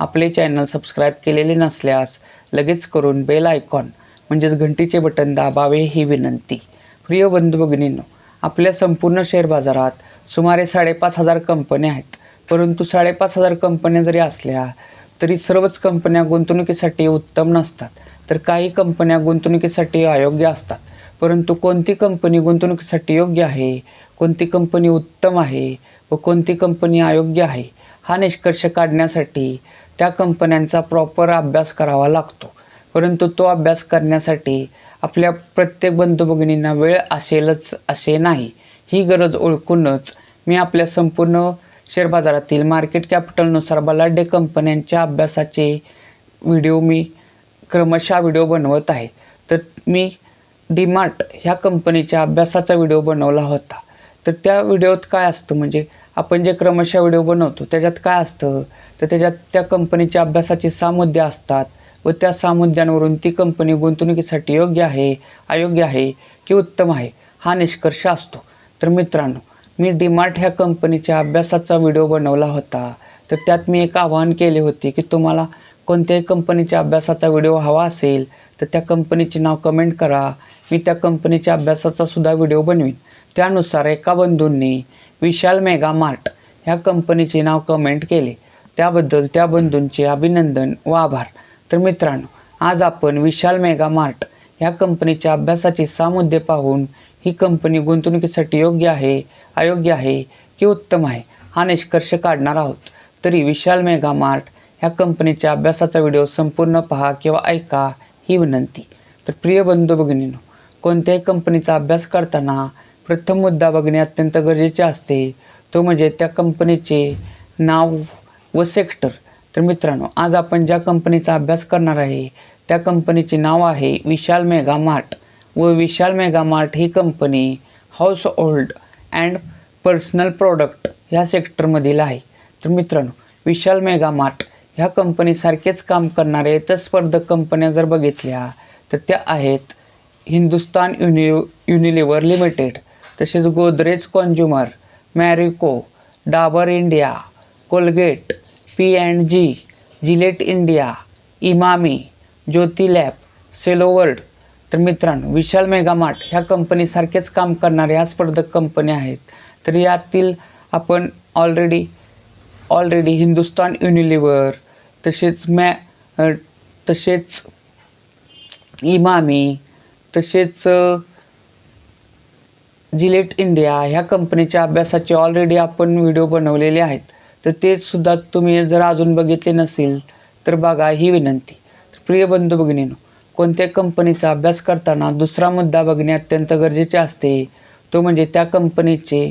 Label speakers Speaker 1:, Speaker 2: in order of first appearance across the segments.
Speaker 1: आपले channel subscribe केलेले नसल्यास लगेच करून बेल आयकॉन म्हणजेच घंटीचे बटन दाबावे ही विनंती. प्रिय बंधू भगिनींनो आपल्या संपूर्ण शेअर बाजारात सुमारे साडेपाच हजार कंपन्या आहेत. परंतु साडेपाच हजार कंपन्या जरी असल्या तरी सर्वच कंपन्या गुंतवणुकीसाठी उत्तम नसतात. तर काही कंपन्या गुंतवणुकीसाठी अयोग्य असतात. परंतु कोणती कंपनी गुंतवणुकीसाठी योग्य आहे कोणती कंपनी उत्तम आहे व कोणती कंपनी अयोग्य आहे हा निष्कर्ष काढण्यासाठी त्या कंपन्यांचा प्रॉपर अभ्यास करावा लागतो. परंतु तो अभ्यास करण्यासाठी आपल्या प्रत्येक बंधू भगिनींना वेळ असेलच असे नाही. ही गरज ओळखूनच मी आपल्या संपूर्ण शेअर बाजारातील मार्केट कॅपिटलनुसार बलाढ्य कंपन्यांच्या अभ्यासाचे व्हिडिओ मी क्रमशः व्हिडिओ बनवत आहे. तर मी डीमार्ट ह्या कंपनीच्या अभ्यासाचा व्हिडिओ बनवला होता. तर त्या व्हिडिओत काय असतं म्हणजे आपण जे क्रमशः व्हिडिओ बनवतो त्याच्यात काय असतं? तर त्याच्यात त्या कंपनीच्या अभ्यासाचे सहा मुद्दे असतात व त्या सहा मुद्द्यांवरून ती कंपनी गुंतवणुकीसाठी योग्य आहे अयोग्य आहे की उत्तम आहे हा निष्कर्ष असतो. तर मित्रांनो मी डीमार्ट ह्या कंपनीच्या अभ्यासाचा व्हिडिओ बनवला होता. तर त्यात मी एक आवाहन केले होते की तुम्हाला कोणत्याही कंपनीच्या अभ्यासाचा व्हिडिओ हवा असेल तर त्या कंपनीचे नाव कमेंट करा. मी त्या कंपनीच्या अभ्यासाचा सुद्धा व्हिडिओ बनवीन. त्यानुसार एका बंधूंनी विशाल मेगा मार्ट ह्या कंपनीचे नाव कमेंट केले. त्याबद्दल त्या बंधूंचे अभिनंदन व आभार. तर मित्रांनो आज आपण विशाल मेगा मार्ट ह्या कंपनीच्या अभ्यासाचे सहा मुद्दे पाहून ही कंपनी गुंतवणुकीसाठी योग्य आहे अयोग्य आहे की उत्तम आहे हा निष्कर्ष काढणार आहोत. तरी विशाल मेगा मार्ट ह्या कंपनीच्या अभ्यासाचा व्हिडिओ संपूर्ण पहा किंवा ऐका ही विनंती. तर प्रिय बंधू भगिनीनो कोणत्याही कंपनीचा अभ्यास करताना प्रथम मुद्दा बघणे अत्यंत गरजेचे असते. तो म्हणजे त्या कंपनीचे नाव व सेक्टर तर मित्रांनो आज आपण ज्या कंपनीचा अभ्यास करणार आहे त्या कंपनीचे नाव आहे विशाल मेगा मार्ट. व Vishal mega mart he company household and personal product ह्या सेक्टरमधील आहे. तर मित्रांनो विशाल मेगा मार्ट ह्या कंपनीसारखेच काम करणारे इतर स्पर्धक कंपन्या जर बघितल्या तर त्या आहेत हिंदुस्तान युनि युनिलिव्हर लिमिटेड. तसेच Godrej consumer Marico Dabur India Colgate P and G Gillette India Emami Jyothy lab Cello World तर मित्रांनो विशाल मेगामार्ट ह्या कंपनीसारखेच काम करणाऱ्या ह्या स्पर्धक कंपन्या आहेत. तर यातील आपण ऑलरेडी ऑलरेडी हिंदुस्तान युनिलिव्हर तसेच मॅ तसेच इमामी तसेच जिलेट इंडिया ह्या कंपनीच्या अभ्यासाचे ऑलरेडी आपण व्हिडिओ बनवलेले आहेत. तर ते सुद्धा तुम्ही जर अजून बघितले नसेल तर बघा ही विनंती. तर प्रिय बंधू भगिनीनो कोणत्या कंपनीचा अभ्यास करताना दुसरा मुद्दा बघणे अत्यंत गरजेचे असते तो म्हणजे त्या कंपनीचे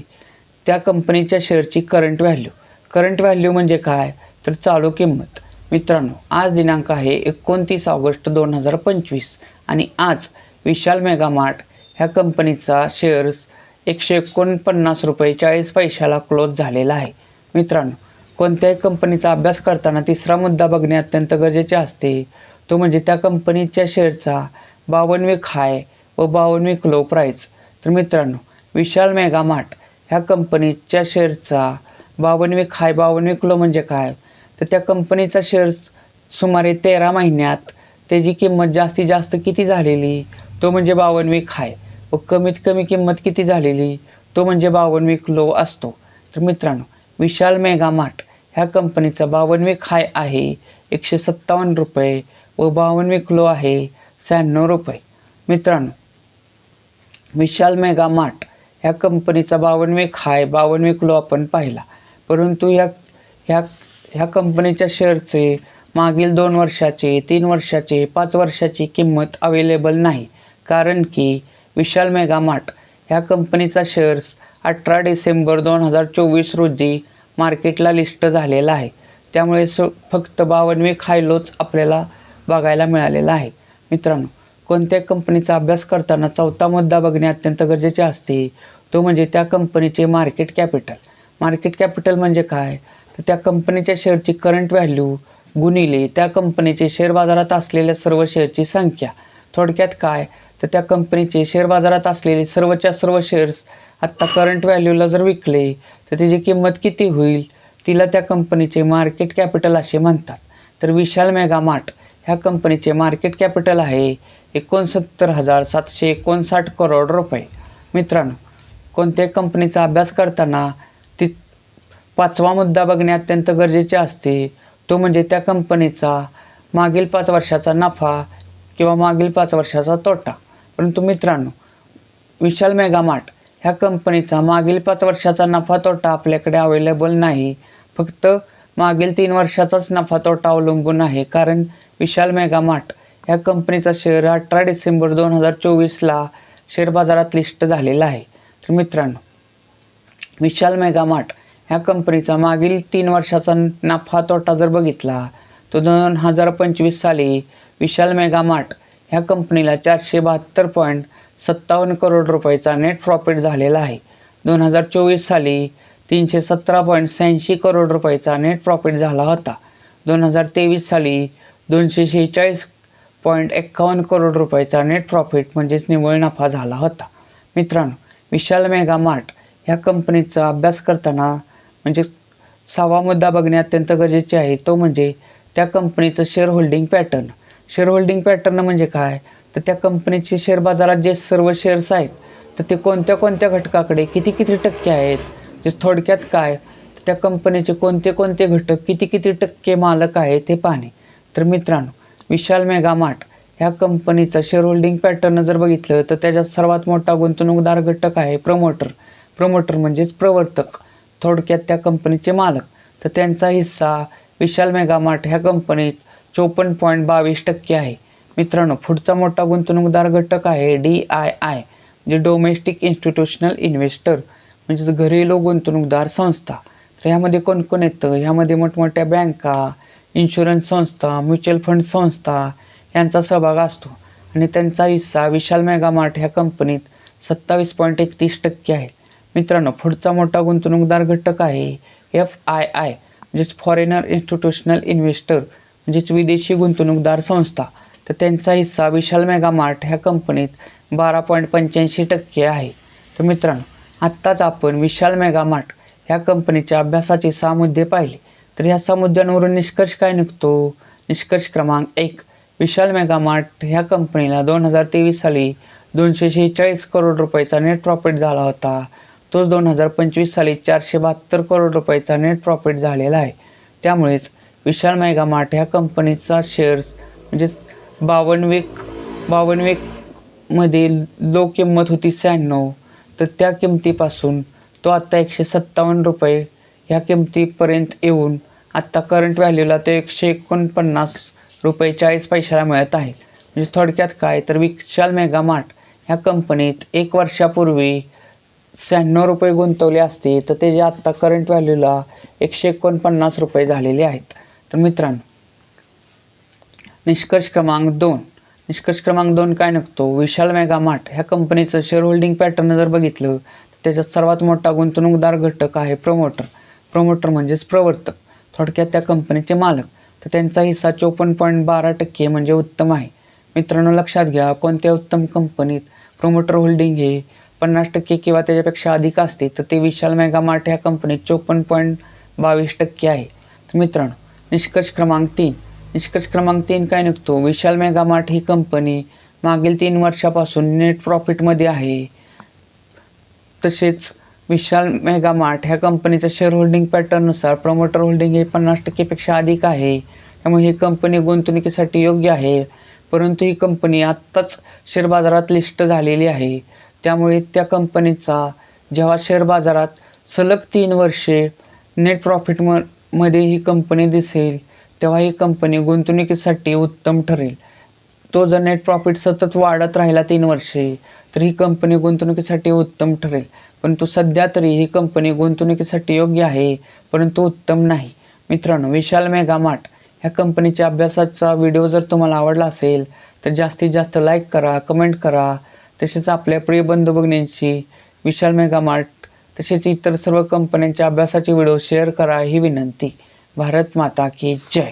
Speaker 1: त्या कंपनीच्या शेअरची करंट व्हॅल्यू करंट व्हॅल्यू म्हणजे काय? तर चालू किंमत. मित्रांनो आज दिनांक आहे एकोणतीस ऑगस्ट दोन हजार पंचवीस आणि आज विशाल मेगामार्ट ह्या कंपनीचा शेअर्स एकशे एकोणपन्नास रुपये चाळीस पैशाला क्लोज झालेला आहे. मित्रांनो कोणत्याही कंपनीचा अभ्यास करताना तिसरा मुद्दा बघणे अत्यंत गरजेचे असते. तो म्हणजे त्या कंपनीच्या शेअरचा बावनवीक हाय व बावनवीक लो प्राईस तर मित्रांनो विशाल मेगामार्ट ह्या कंपनीच्या शेअरचा बावनवीक हाय बावनवीक लो म्हणजे काय? तर त्या कंपनीचा शेअर्स सुमारे तेरा महिन्यात त्याची किंमत जास्तीत जास्त किती झालेली? तो म्हणजे बावनवीक हाय व कमीत कमी किंमत किती झालेली तो म्हणजे बावनवीक लो असतो. तर मित्रांनो विशाल मेगामार्ट ह्या कंपनीचा बावनवीक हाय आहे एकशे सत्तावन्न रुपये व बावनवीक लो आहे शहाण्णव रुपये. मित्रांनो विशाल मेगामार्ट ह्या कंपनीचा बावनवीक हाय बावनवीक लो आपण पाहिला. परंतु ह्या ह्या ह्या कंपनीच्या शेअरचे मागील दोन वर्षाचे तीन वर्षाचे पाच वर्षाची किंमत अवेलेबल नाही. कारण की विशाल मेगा मार्ट ह्या कंपनीचा शेअर्स अठरा डिसेंबर दोन हजार चोवीस रोजी मार्केटला लिस्ट झालेला आहे. त्यामुळे सो फक्त बावन्नवे खायलोच आपल्याला बघायला मिळालेला आहे. मित्रांनो कोणत्या कंपनीचा अभ्यास करताना चौथा मुद्दा बघणे अत्यंत गरजेचे असते तो म्हणजे त्या कंपनीचे मार्केट कॅपिटल मार्केट कॅपिटल म्हणजे काय? तर त्या कंपनीच्या शेअरची करंट व्हॅल्यू गुणिले त्या कंपनीचे शेअर बाजारात असलेल्या सर्व शेअरची संख्या. थोडक्यात काय? तर त्या कंपनीचे शेअर बाजारात असलेले सर्वच्या सर्व शेअर्स आत्ता करंट व्हॅल्यूला जर विकले तर त्याची किंमत किती होईल? तिला त्या कंपनीचे मार्केट कॅपिटल असे म्हणतात. तर विशाल मेगामार्ट ह्या कंपनीचे मार्केट कॅपिटल आहे एकोणसत्तर हजार सातशे एकोणसाठ करोड रुपये. मित्रांनो कोणत्याही कंपनीचा अभ्यास करताना ती पाचवा मुद्दा बघणे अत्यंत गरजेचे असते. तो म्हणजे त्या कंपनीचा मागील पाच वर्षाचा नफा किंवा मागील पाच वर्षाचा तोटा. परंतु मित्रांनो विशाल मेगामार्ट ह्या कंपनीचा मागील पाच वर्षाचा नफा तोटा आपल्याकडे अवेलेबल नाही. फक्त मागील तीन वर्षाचाच नफा तोटा अवलंबून आहे. कारण विशाल मेगामार्ट ह्या कंपनीचा शेअर अठरा डिसेंबर दोन हजार चोवीसला शेअर बाजारात लिस्ट झालेला आहे. तर मित्रांनो विशाल मेगामार्ट ह्या कंपनीचा मागील तीन वर्षाचा नफा तोटा जर बघितला तो दोन हजार पंचवीस साली विशाल मेगामार्ट ह्या कंपनीला चारशे बहात्तर पॉईंट सत्तावन्न करोड रुपयाचा नेट प्रॉफिट झालेला आहे. दोन हजार चोवीस साली तीनशे सतरा पॉईंट शहाऐंशी करोड रुपयाचा नेट प्रॉफिट झाला होता. दोन हजार तेवीस साली दोनशे शेहेचाळीस पॉईंट एक्कावन्न करोड रुपयाचा नेट प्रॉफिट म्हणजेच निव्वळ नफा झाला होता. मित्रांनो विशाल मेगा मार्ट ह्या कंपनीचा अभ्यास करताना म्हणजे सहावा मुद्दा बघणे अत्यंत गरजेचे आहे. तो म्हणजे त्या कंपनीचं shareholding pattern shareholding pattern म्हणजे काय? तर त्या कंपनीचे शेअर बाजारात जे सर्व शेअर्स आहेत तर ते कोणत्या कोणत्या घटकाकडे किती किती टक्के आहेत? जे थोडक्यात काय? तर त्या कंपनीचे कोणते कोणते घटक किती किती टक्के मालक आहेत ते पाहणे. तर मित्रांनो विशाल मेगामार्ट ह्या कंपनीचं शेअर होल्डिंग पॅटर्न जर बघितलं तर त्याच्यात सर्वात मोठा गुंतवणूकदार घटक आहे प्रमोटर प्रमोटर म्हणजेच प्रवर्तक. थोडक्यात त्या कंपनीचे मालक. तर त्यांचा हिस्सा विशाल मेगामार्ट ह्या कंपनीत चोपन्न पॉईंट बावीस टक्के आहे. मित्रांनो पुढचा मोठा गुंतवणूकदार घटक आहे डी आय आय म्हणजे डोमेस्टिक इन्स्टिट्यूशनल इन्व्हेस्टर म्हणजेच घरेलू गुंतवणूकदार संस्था. तर ह्यामध्ये कोण कोण येतं ह्यामध्ये मोठमोठ्या बँका इन्शुरन्स संस्था म्युच्युअल फंड संस्था यांचा सहभाग असतो. आणि त्यांचा हिस्सा विशाल मेगामार्ट ह्या कंपनीत सत्तावीस पॉईंट एकतीस टक्के आहे. मित्रांनो पुढचा मोठा गुंतवणूकदार घटक आहे एफ आय आय म्हणजेच फॉरेनर इन्स्टिट्यूशनल इन्व्हेस्टर. म्हणजेच विदेशी गुंतवणूकदार संस्था. तर त्यांचा हिस्सा विशाल मेगामार्ट ह्या कंपनीत बारा पॉईंट पंच्याऐंशी टक्के आहे. तर मित्रांनो आत्ताच आपण विशाल मेगामार्ट ह्या कंपनीच्या अभ्यासाचे सहा मुद्दे पाहिले. तर ह्या सहा मुद्द्यांवरून निष्कर्ष काय निघतो? निष्कर्ष क्रमांक एक विशाल मेगामार्ट ह्या कंपनीला दोन हजार तेवीस साली दोनशे शेहेचाळीस करोड रुपयाचा नेट प्रॉफिट झाला होता. तोच दोन हजार पंचवीस साली चारशे बहात्तर करोड रुपयाचा नेट प्रॉफिट झालेला आहे. त्यामुळेच विशाल मेगामार्ट ह्या कंपनीचा शेअर्स म्हणजे बावनवेक वीक लो किंमत होती शहाण्णव. तर त्या किमतीपासून तो आत्ता एकशे सत्तावन्न रुपये ह्या किमतीपर्यंत येऊन आत्ता करंट व्हॅल्यूला तो एकशे एकोणपन्नास रुपये चाळीस पैशाला मिळत आहे. म्हणजे थोडक्यात काय? तर विशाल मेगामार्ट ह्या कंपनीत एक वर्षापूर्वी शहाण्णव रुपये गुंतवले असते. तर त्याचे आत्ता करंट व्हॅल्यूला एकशे एकोणपन्नास रुपये झालेले आहेत. तर मित्रांनो निष्कर्ष क्रमांक दोन. निष्कर्ष क्रमांक दोन काय निघतो? विशाल मेगामार्ट ह्या कंपनीचं शेअर होल्डिंग पॅटर्न जर बघितलं तर त्याच्यात सर्वात मोठा गुंतवणूकदार घटक आहे प्रमोटर प्रमोटर म्हणजेच प्रवर्तक. थोडक्यात त्या कंपनीचे मालक. तर त्यांचा हिस्सा चोपन्न पॉईंट बारा टक्के म्हणजे उत्तम आहे. मित्रांनो लक्षात घ्या कोणत्या उत्तम कंपनीत प्रोमोटर होल्डिंग हे पन्नास टक्के किंवा त्याच्यापेक्षा अधिक असते तर ते विशाल मेगामार्ट ह्या कंपनीत चोपन्न पॉईंट बावीस टक्के आहे. तर मित्रांनो निष्कर्ष क्रमांक तीन. निष्कर्ष क्रमांक तीन काय निघतो? विशाल मेगामार्ट ही कंपनी मागील तीन वर्षापासून नेट प्रॉफिटमध्ये आहे. तसेच विशाल मेगामार्ट ह्या कंपनीचं शेअर होल्डिंग पॅटर्ननुसार प्रमोटर होल्डिंग हे पन्नास टक्केपेक्षा अधिक आहे. त्यामुळे ही कंपनी गुंतवणुकीसाठी योग्य आहे. परंतु ही कंपनी आत्ताच शेअर बाजारात लिस्ट झालेली आहे. त्यामुळे त्या कंपनीचा जेव्हा शेअर बाजारात सलग तीन वर्षे नेट प्रॉफिट म मध्ये ही कंपनी दिसेल तेव्हा ही कंपनी गुंतवणुकीसाठी उत्तम ठरेल. तो जर नेट प्रॉफिट सतत वाढत राहिला तीन वर्षे तर ही कंपनी गुंतवणुकीसाठी उत्तम ठरेल. परंतु सध्या तरी ही कंपनी गुंतवणुकीसाठी योग्य आहे परंतु उत्तम नाही. मित्रांनो विशाल मेगामार्ट ह्या कंपनीच्या अभ्यासाचा व्हिडिओ जर तुम्हाला आवडला असेल तर जास्तीत जास्त लाईक करा कमेंट करा. तसेच आपल्या प्रिय बंधू भगिनींशी विशाल मेगामार्ट तसेच इतर सर्व कंपन्यांच्या अभ्यासाचे व्हिडिओ शेअर करा ही विनंती. भारत माता की जय.